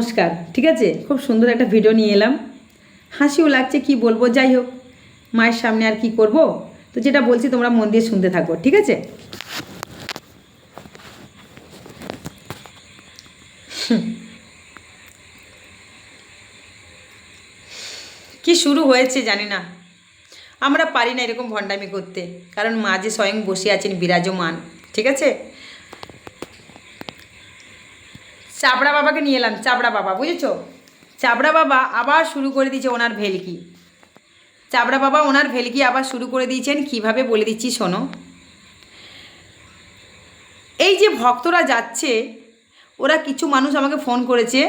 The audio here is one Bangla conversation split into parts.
নমস্কার, ঠিক আছে? খুব সুন্দর একটা ভিডিও নিয়ে এলাম। হাসিও লাগছে, কি বলব? যাই হোক, মায়ের সামনে আর কি করব? তো যেটা বলছি তোমরা মন দিয়ে শুনতে থাকো, ঠিক আছে? কি শুরু হয়েছে জানি না। আমরা পারি না এরকম ভণ্ডামি করতে, কারণ মা যে স্বয়ং বসে আছেন বিরাজমান, ঠিক আছে? চাবড়া বাবাকে নিয়ে এলাম, চাবড়া বাবা, বুঝেছ? চাবড়া বাবা আবার শুরু করে দিয়েছে ওনার ভেলকি। চাবড়া বাবা ওনার ভেলকি আবার শুরু করে দিয়েছেন, কীভাবে বলে দিচ্ছি শোনো। এই যে ভক্তরা যাচ্ছে, ওরা কিছু মানুষ আমাকে ফোন করেছে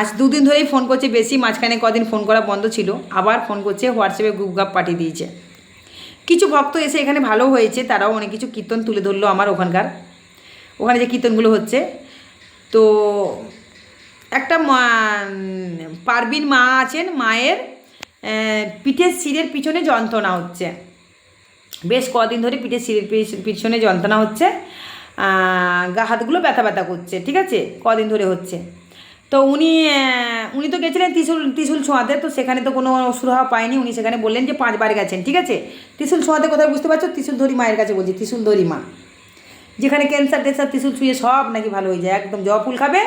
আজ দুদিন ধরেই ফোন করছে, বেশি মাঝখানে কদিন ফোন করা বন্ধ ছিল, আবার ফোন করছে, হোয়াটসঅ্যাপে গ্রুপ গাপ পাঠিয়ে দিয়েছে। কিছু ভক্ত এসে এখানে ভালো হয়েছে, তারাও অনেক কিছু কীর্তন তুলে ধরলো আমার ওখানকার। ওখানে যে কীর্তনগুলো হচ্ছে তো একটা পারবিন মা আছেন, মায়ের পিঠের শিরের পিছনে যন্ত্রণা হচ্ছে। বেশ কদিন ধরে পিঠের শিরের পিছ- পিছনে যন্ত্রণা হচ্ছে। গা হাতগুলো ব্যথা ব্যথা করছে, ঠিক আছে? কদিন ধরে হচ্ছে। তো উনি উনি তো গেছিলেন ত্রিশুল ত্রিশুল ছোঁয়াতে, তো সেখানে তো কোনো সুরাহা পায়নি। উনি সেখানে বললেন যে পাঁচবার গেছেন, ঠিক আছে? ত্রিশুল ছোঁয়াতে কোথায় বুঝতে পারছ? ত্রিশুল ধরি মায়ের কাছে বলছি, ত্রিশুল ধরি মা। যেখানে ক্যান্সার টেন্সার, ত্রিশুল ছুঁয়ে সব নাকি ভালো হয়ে যায়। একদম জবা ফুল খাবে,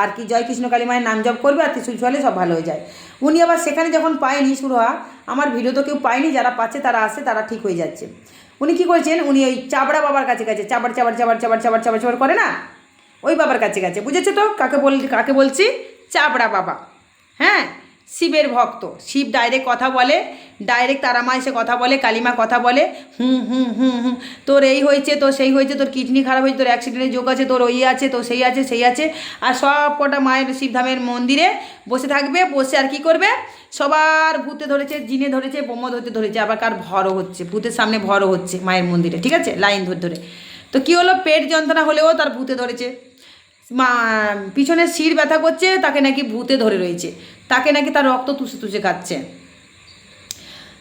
আর কি জয় কৃষ্ণ কালী মায়ের নাম জপ করবে, আর ত্রিশুল ছুঁয়ালে সব ভালো হয়ে যায়। উনি আবার সেখানে যখন পায়নি সুরহা আমার ভিডিও তো কেউ পায়নি, যারা পাচ্ছে তারা আসে, তারা ঠিক হয়ে যাচ্ছে। উনি কি করেছেন, উনি ওই চাবড়া বাবার কাছে কাছে চাবার চাবার চাবার চাবার চাবার চাবার চাবার করে না? ওই বাবার কাছে কাছে বুঝেছ তো? কাকে বল, কাকে বলছি? চাবড়া বাবা। হ্যাঁ? শিবের ভক্ত। শিব ডাইরেক্ট কথা বলে ডাইরেক্ট তারামা এসে কথা বলে, কালিমা কথা বলে, হুম হুম হুম হুম। তোর এই হয়েছে, তোর সেই হয়েছে, তোর কিডনি খারাপ হয়েছে, তোর অ্যাক্সিডেন্টের যোগ আছে, তোর ওই আছে, তোর সেই আছে সেই আছে। আর সব কটা মায়ের শিবধামের মন্দিরে বসে থাকবে, বসে আর কি করবে? সবার ভূতে ধরেছে, জিনে ধরেছে, বোম ধরতে ধরেছে, আবার কার ভরও হচ্ছে, ভূতের সামনে ভরও হচ্ছে মায়ের মন্দিরে, ঠিক আছে? লাইন ধরে ধরে। তো কী হলো? পেট যন্ত্রণা হলেও তার ভূতে ধরেছে। মা, পিছনে শির ব্যথা করছে, তাকে নাকি ভূতে ধরে রয়েছে। তাকে নাকি তার রক্ত তুষে তুষে খাচ্ছে।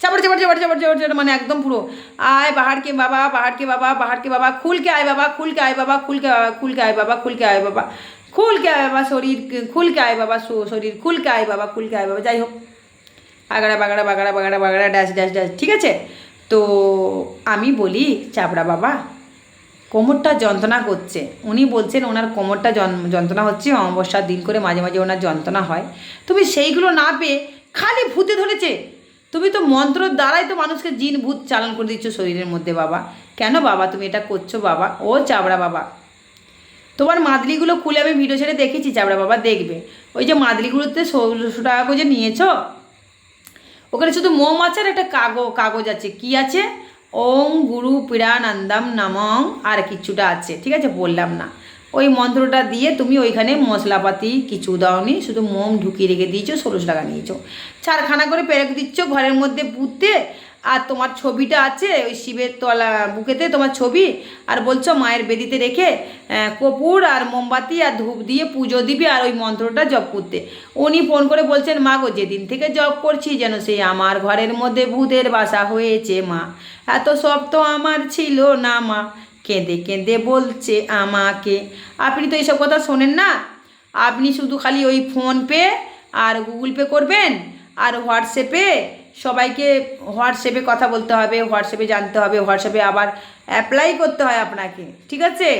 চাপড় চাপড় চাপড় চাপড় চাপড় চাপড় মানে একদম পুরো। আয় পাহাড় কে বাবা পাহাড় কে বাবা পাহাড় কে বাবা খুল কে আয় বাবা খুল কে আয় বাবা খুল কে বাবা খুল কে আয় বাবা খুল কে আয় বাবা খুল কে আয় বাবা শরীর খুল কে আয় বাবা শরীর খুল কে আয় বাবা খুল কে আয় বাবা যাই হোক বাগাড়া বাগাড়া বাগাড়া বাগাড়া বাগাড়া, ড্যাশ ড্যাশ ড্যাশ, ঠিক আছে? তো আমি বলি, চাপড়া বাবা, কোমরটা যন্ত্রণা করছে। উনি বলছেন ওনার কোমরটা যন্ত্রণা হচ্ছে, অমাবস্যার দিন করে মাঝে মাঝে ওনার যন্ত্রণা হয়। তুমি সেইগুলো না পেয়ে খালি ভূতে ধরেছে। তুমি তো মন্ত্রর দ্বারাই তো মানুষকে জিন, ভূত চালন করে দিচ্ছ শরীরের মধ্যে, বাবা। কেন বাবা? তুমি এটা করছ, বাবা? ও চাবড়া বাবা। তোমার মাদলিগুলো খুলে আমি ভিডিও ছেড়ে দেখেছি, চাবড়া বাবা, দেখবে। ওই যে মাদলিগুলোতে ষোলোশো টাকা করে যে নিয়েছো, ওখানে শুধু মোম আছে আর একটা কাগজ কাগজ আছে। কি আছে? ওং গুরু পিরানন্দম নমং, আর কিছুটা আছে। ঠিক আছে? বললাম না। ওই মন্ত্রটা দিয়ে তুমি ওইখানে মশলাপাতি কিছু দাওনি, শুধু মোম ঢুকিয়ে রেখে দিয়েছ, ষোলোশো টাকা নিয়েছো। চারখানা করে পেরেক দিচ্ছ ঘরের মধ্যে পুঁততে আর তোমার ছবিটা আছে, ওই শিবের তলা বুকেতে তোমার ছবি, আর বলছো মায়ের বেদিতে রেখে কপুর আর মোমবাতি আর ধূপ দিয়ে পুজো দিবি আর ওই মন্ত্রটা জপ করতে। উনি ফোন করে বলছেন, মা গো, যেদিন থেকে জপ করছি যেন সেই আমার ঘরের মধ্যে ভূতের বাসা হয়েছে মা। এত সব তো আমার ছিল না মা। কেঁদে কেঁদে বলছে আমাকে। আপনি তো এইসব কথা শোনেন না? আপনি শুধু খালি ওই ফোনপে আর গুগল পে করবেন আর হোয়াটসঅ্যাপে সবাইকে হোয়াটসঅ্যাপে কথা বলতে হবে হোয়াটসঅ্যাপে জানতে হবে হোয়াটসঅ্যাপে আবার অ্যাপ্লাই করতে হয় আপনাকে ঠিক আছে?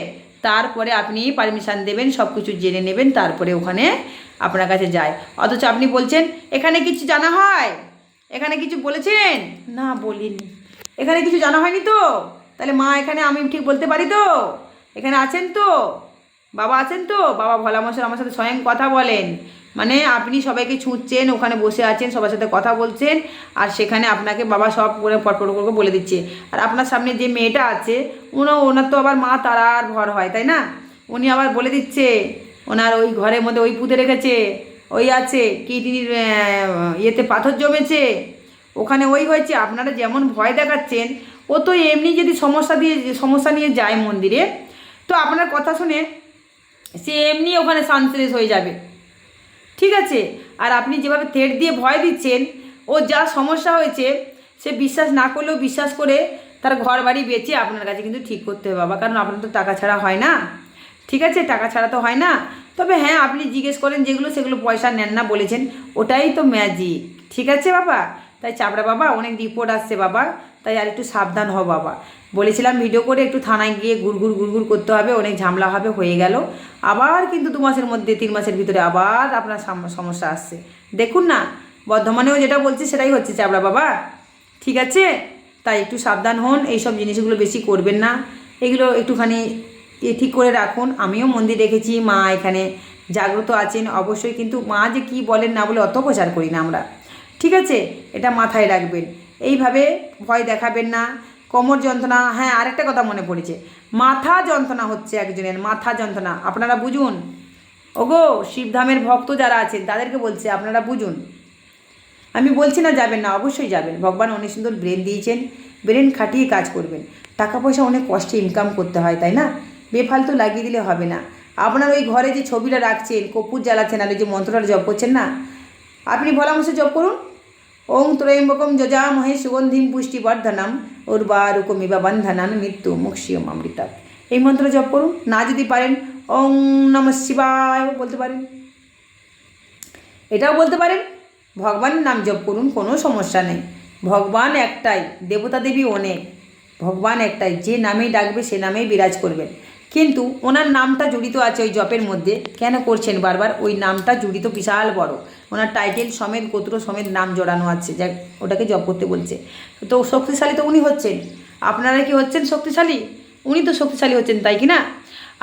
তারপরে আপনি পারমিশান দেবেন সব কিছু জেনে নেবেন তারপরে ওখানে আপনার কাছে যায়। অথচ আপনি বলছেন এখানে কিছু জানা হয়? এখানে কিছু বলেছেন? না বলিনি। এখানে কিছু জানা হয়নি তো? তাহলে মা এখানে, আমি ঠিক বলতে পারি তো? এখানে আছেন তো? বাবা আছেন তো? বাবা ভোলা মশাই আমার সাথে স্বয়ং কথা বলেন। মানে আপনি সবাইকে ছুঁচ্ছেন, ওখানে বসে আছেন, সবার সাথে কথা বলছেন, আর সেখানে আপনাকে বাবা সব করে পটপট করে বলে দিচ্ছে। আর আপনার সামনে যে মেয়েটা আছে, উনো, ওনার তো আবার মা তারার ভর হয়, তাই না? উনি আবার বলে দিচ্ছে, ওনার ওই ঘরের মধ্যে ওই পুঁতে রেখেছে, ওই আছে কিডনির ইয়েতে পাথর জমেছে, ওখানে ওই হয়েছে। আপনারা যেমন ভয় দেখাচ্ছেন ও তো এমনি যদি সমস্যা দিয়ে, সমস্যা নিয়ে যায় মন্দিরে, তো আপনার কথা শুনে সে এমনি ওখানে সানসেলেস হয়ে যাবে। ঠিক আছে? আর আপনি যেভাবে থেট দিয়ে ভয় দিচ্ছেন, ও যা সমস্যা হয়েছে, সে বিশ্বাস না করলেও বিশ্বাস করে তার ঘর বাড়ি বেঁচে আপনার কাছে কিন্তু ঠিক করতে হবে। বাবা, কারণ আপনার তো টাকা ছাড়া হয় না। ঠিক আছে? টাকা ছাড়া তো হয় না। তবে হ্যাঁ আপনি জিজ্ঞেস করেন যেগুলো, সেগুলো পয়সা নেন না বলেছেন, ওটাই তো ম্যাজিক ঠিক আছে বাবা? তাই চাপড়া বাবা, অনেক রিপোর্ট আসছে বাবা। তাই আর একটু সাবধান হও বাবা। বলেছিলাম ভিডিও করে একটু থানায় গিয়ে গুড়গুড় গুড়গুড় করতে হবে, অনেক ঝামেলা হবে, হয়ে গেল। আবার কিন্তু দু মাসের মধ্যে, তিন মাসের ভিতরে আবার আপনার সাম- সমস্যা আসছে। দেখুন না, বর্ধমানেও যেটা বলছি সেটাই হচ্ছে চাপড়া বাবা। ঠিক আছে? তাই একটু সাবধান হন, এইসব জিনিসগুলো বেশি করবেন না। এগুলো একটুখানি এ ঠিক করে রাখুন। আমিও মন্দির রেখেছি মা এখানে জাগ্রত আছেন অবশ্যই, কিন্তু মা যে কি বলেন না বলে অত প্রচার করি না আমরা। ঠিক আছে? এটা মাথায় রাখবেন। এইভাবে ভয় দেখাবেন না। কোমর যন্ত্রণা হ্যাঁ আরেকটা কথা মনে পড়েছে। মাথা যন্ত্রণা হচ্ছে একজনের, মাথা যন্ত্রণা। আপনারা বুঝুন। ওগো, শিবধামের ভক্ত যারা আছেন, তাদেরকে বলছে, আপনারা বুঝুন। আমি বলছি না যাবেন না, অবশ্যই যাবেন। ভগবান অনেক সুন্দর ব্রেন দিয়েছেন, ব্রেন খাটিয়ে কাজ করবেন। টাকা পয়সা অনেক কষ্টে ইনকাম করতে হয়, তাই না? বেফালতু লাগিয়ে দিলে হবে না। আপনার ওই ঘরে যে ছবিটা রাখছেন কপুর জ্বালাচ্ছেন আর ওই যে মন্ত্রটা জপ করছেন না? আপনি ভোলামসে জপ করুন। ওং ত্রয়ম্বকম যজামহে সুগন্ধিম পুষ্টিবর্ধনম উর্বারুকমিবা বন্ধনান মৃত্যু মুক্ষিয়ম অমৃতা এই মন্ত্র জপ করুন। না যদি পারেন, ওং নম শিবায় বলতে পারেন। এটাও বলতে পারেন, ভগবানের নাম জপ করুন, কোনো সমস্যা নেই। ভগবান একটাই, দেবতা দেবী অনেক। ভগবান একটাই, যে নামেই ডাকবে সে নামেই বিরাজ করবেন। কিন্তু ওনার নামটা জড়িত আছে ওই জপের মধ্যে। কেন করছেন বারবার? ওই নামটা জড়িত বিশাল বড়। ওনার টাইটেল সমেত গোত্র সমেত নাম জড়ানো আছে। যা ওটাকে জপ করতে বলছে। তো শক্তিশালী তো উনি হচ্ছেন। আপনারা কি হচ্ছেন শক্তিশালী? উনি তো শক্তিশালী হচ্ছেন, তাই কি না?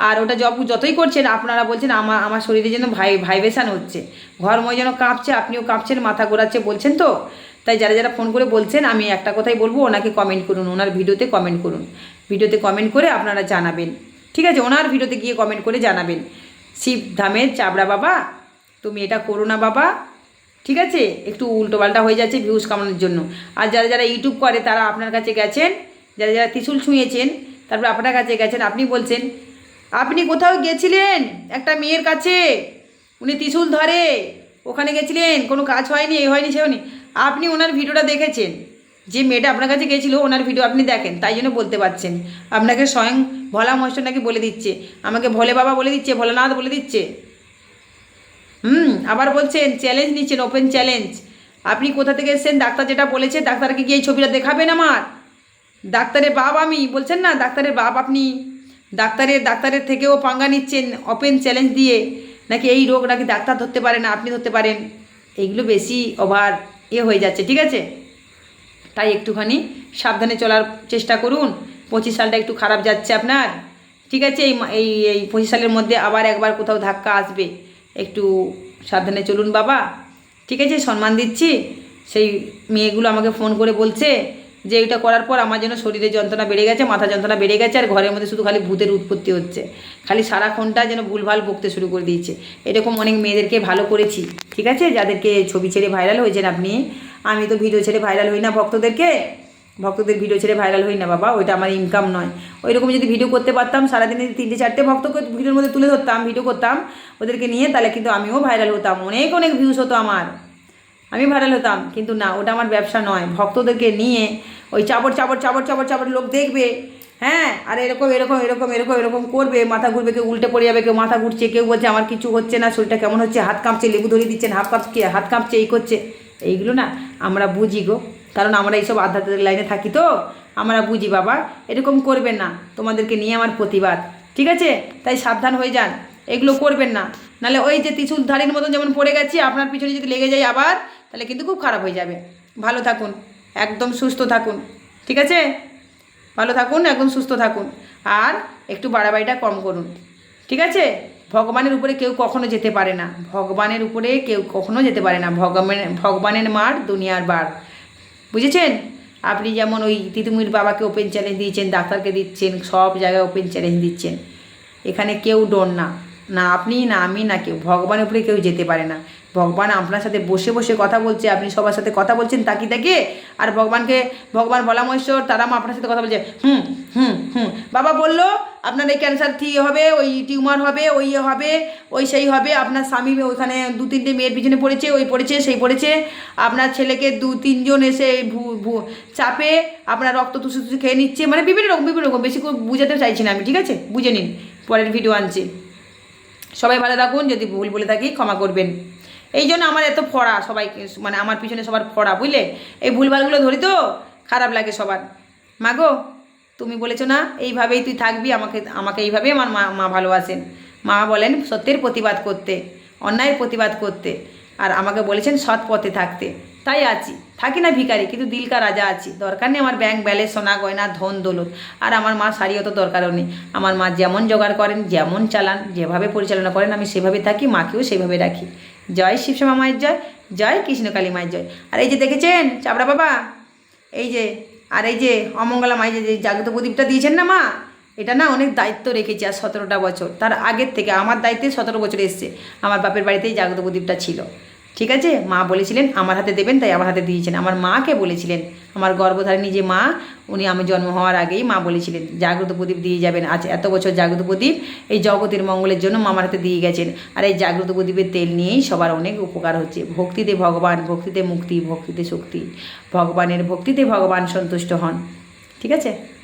আর ওটা জপ যতই করছেন, আপনারা বলছেন আমার আমার শরীরে যেন ভাই, ভাইব্রেশন হচ্ছে। ঘরময় যেন কাঁপছে, আপনিও কাঁপছেন, মাথা ঘোরাচ্ছে, বলছেন তো? তাই যারা যারা ফোন করে বলছেন, আমি একটা কথাই বলব, ওনাকে কমেন্ট করুন, ওনার ভিডিওতে কমেন্ট করুন। ভিডিওতে কমেন্ট করে আপনারা জানাবেন। ঠিক আছে, ওনার ভিডিওতে গিয়ে কমেন্ট করে জানাবেন। শিব ধামের চাবড়া বাবা, তুমি এটা করো না বাবা। ঠিক আছে, একটু উল্টোপাল্টা হয়ে যাচ্ছে ভিউজ কামানোর জন্য। আর যারা যারা ইউটিউব করে, তারা আপনার কাছে গেছেন, যারা যারা ত্রিশুল ছুঁয়েছেন, তারপর আপনার কাছে গেছেন, আপনি বলছেন, আপনি কোথাও গেছিলেন? একটা মেয়ের কাছে। উনি ত্রিশুল ধরে। ওখানে গেছিলেন, কোনো কাজ হয়নি এ হয়নি, সে হয়নি। আপনি ওনার ভিডিওটা দেখেছেন। যে মেয়েটা আপনার কাছে গেছিল, ওনার ভিডিও আপনি দেখেন, তাই জন্য বলতে পারছেন। আপনাকে স্বয়ং ভোলা মহেশ্বর নাকি বলে দিচ্ছে। আমাকে ভোলে বাবা বলে দিচ্ছে, ভোলানাথ বলে দিচ্ছে। হুম, আবার বলছেন চ্যালেঞ্জ নিচ্ছেন ওপেন চ্যালেঞ্জ আপনি কোথা থেকে এসেছেন? ডাক্তার যেটা বলেছে, ডাক্তারকে গিয়ে এই ছবিটা দেখাবেন আমার। ডাক্তারের বাপ আমি, বলছেন না? ডাক্তারের বাপ আপনি। ডাক্তারের ডাক্তারের থেকেও পাঙ্গা নিচ্ছেন ওপেন চ্যালেঞ্জ দিয়ে। নাকি এই রোগ নাকি ডাক্তার ধরতে পারে না, আপনি ধরতে পারেন। এইগুলো বেশি ওভার এ হয়ে যাচ্ছে, ঠিক আছে? তাই একটুখানি সাবধানে চলার চেষ্টা করুন। পঁচিশ সালটা একটু খারাপ যাচ্ছে আপনার। ঠিক আছে, এই এই এই পঁচিশ সালের মধ্যে আবার একবার কোথাও ধাক্কা আসবে। একটু সাবধানে চলুন বাবা। ঠিক আছে, সম্মান দিচ্ছি। সেই মেয়েগুলো আমাকে ফোন করে বলছে যে এটা করার পর আমার যেন শরীরে যন্ত্রণা বেড়ে গেছে, মাথা যন্ত্রণা বেড়ে গেছে, আর ঘরের মধ্যে শুধু খালি ভূতের উৎপত্তি হচ্ছে। খালি সারাক্ষণটা যেন ভুলভাল বকতে শুরু করে দিয়েছে। এরকম অনেক মেয়েদেরকে ভালো করেছি। ঠিক আছে, যাদেরকে ছবি ছেড়ে ভাইরাল হয়েছেন আপনি আমি তো ভিডিও ছেড়ে ভাইরাল হই না ভক্তদেরকে। ভক্তদের ভিডিও ছেড়ে ভাইরাল হই না বাবা, ওইটা আমার ইনকাম নয়। ওই রকম যদি ভিডিও করতে পারতাম, সারাদিনে তিনটে, চারটে ভক্তকে ভিডিওর মধ্যে তুলে ধরতাম ভিডিও করতাম, ওদেরকে নিয়ে তাহলে কিন্তু আমিও ভাইরাল হতাম। অনেক অনেক ভিউজ হতো আমার। আমি ভাইরাল হতাম, কিন্তু না, ওটা আমার ব্যবসা নয়। ভক্তদেরকে নিয়ে ওই চাবর চাবর চাবর চাবর চাবর লোক দেখবে হ্যাঁ? আর এরকম এরকম এরকম এরকম এরকম করবে, মাথা ঘুরবে, কেউ উল্টে পড়ে যাবে, কেউ মাথা ঘুরছে, কেউ বলছে, আমার কিছু হচ্ছে না, শরীরটা কেমন হচ্ছে? হাত কাঁপছে, লেবু ধরিয়ে দিচ্ছেন, হাত কাঁপছে হাত কাঁপছে, এই করছে। এইগুলো না আমরা বুঝি গো। কারণ আমরা এইসব আধ্যাত্মিক লাইনে থাকি তো। আমরা বুঝি, বাবা। এরকম করবেন না। তোমাদেরকে নিয়ে আমার প্রতিবাদ। ঠিক আছে? তাই সাবধান হয়ে যান। এগুলো করবেন না। নাহলে ওই যে ত্রিশুল ধারের মতন যেমন পড়ে গেছি, আপনার পিছনে যদি লেগে যায় আবার, তাহলে কিন্তু খুব খারাপ হয়ে যাবে। ভালো থাকুন। একদম সুস্থ থাকুন। ঠিক আছে? ভালো থাকুন, একদম সুস্থ থাকুন। আর একটু বাড়াবাড়িটা কম করুন। ঠিক আছে? ভগবানের উপরে কেউ কখনো যেতে পারে না। ভগবানের উপরে কেউ কখনো যেতে পারে না। ভগবানের ভগবানের মার, দুনিয়ার বার। বুঝেছেন? আপনি যেমন ওই তিতুমির বাবাকে ওপেন চ্যালেঞ্জ দিয়েছেন, ডাক্তারকে দিচ্ছেন, সব জায়গায় ওপেন চ্যালেঞ্জ দিচ্ছেন। এখানে কেউ ডোন না। না আপনি, না আমি, না কেউ। ভগবানের উপরে কেউ যেতে পারে না। ভগবান আপনার সাথে বসে বসে কথা বলছে, আপনি সবার সাথে কথা বলছেন তাকি তাকে আর ভগবানকে, ভগবান ভোলামহেশ্বর তারা মা আপনার সাথে কথা বলছে, হুম হুম হুম। বাবা বলল আপনার এই ক্যান্সার ঠিক হবে, ওই টিউমার হবে, ওই ইয়ে হবে, ওই সেই হবে। আপনার স্বামী ওখানে দু তিনটে মেয়ের পিছনে পড়েছে, ওই পড়েছে, সেই পড়েছে। আপনার ছেলেকে দু তিনজন এসে চাপে আপনার রক্ত তুসু তুসু খেয়ে নিচ্ছে। মানে বিভিন্ন রকম বিভিন্ন রকম। বেশি করে বুঝাতে চাইছি না আমি, ঠিক আছে? বুঝে নিন। পরের ভিডিও আনছি। সবাই ভালো থাকুন। যদি ভুল বলে থাকি, ক্ষমা করবেন। এই জন্য আমার এত ফড়া সবাইকে মানে আমার পিছনে সবার ফড়া, বুঝলে? এই ভুলভালগুলো ধরি তো, খারাপ লাগে সবার। মাগো তুমি বলেছ না, এইভাবেই তুই থাকবি, আমাকে আমাকে এইভাবেই আমার মা মা ভালোবাসেন। মা বলেন সত্যের প্রতিবাদ করতে, অন্যায়ের প্রতিবাদ করতে, আর আমাকে বলেছেন সৎ পথে থাকতে। তাই আছি। থাকি না ভিখারি, কিন্তু দিলকা রাজা আছি। দরকার নেই আমার ব্যাংক ব্যালেন্স সোনা গয়না, ধন দৌলত। আর আমার মা শাড়ি অত দরকারও নেই। আমার মা যেমন জোগাড় করেন, যেমন চালান, যেভাবে পরিচালনা করেন, আমি সেভাবে থাকি, মাকেও সেভাবে রাখি। জয় শিবশ্যামা মায়ের জয় জয় কৃষ্ণকালী মায়ের জয়। আর এই যে দেখেছেন, চাবড়া বাবা, এই যে আর এই যে অমঙ্গলা মাই যে জাগ্রত প্রদীপটা দিয়েছেন না মা, এটা না অনেক দায়িত্ব রেখেছে আর সতেরোটা বছর। তার আগের থেকে আমার দায়িত্বে সতেরো বছর এসছে। আমার বাপের বাড়িতেই জাগ্রত প্রদীপটা ছিল। ঠিক আছে? মা বলেছিলেন, আমার হাতে দেবেন, তাই আমার হাতে দিয়েছেন। আমার মাকে বলেছিলেন? আমার গর্ভধারিণী যে মা, উনি আমি জন্ম হওয়ার আগেই মা বলেছিলেন, জাগ্রত প্রদীপ দিয়ে যাবেন। আজ এত বছর জাগ্রত প্রদীপ এই জগতের মঙ্গলের জন্য মামার হাতে দিয়ে গেছেন। আর এই জাগ্রত প্রদীপের তেল নিয়েই সবার অনেক উপকার হচ্ছে। ভক্তিতে ভগবান, ভক্তিতে মুক্তি, ভক্তিতে শক্তি। ভগবানের ভক্তিতে ভগবান সন্তুষ্ট হন। ঠিক আছে?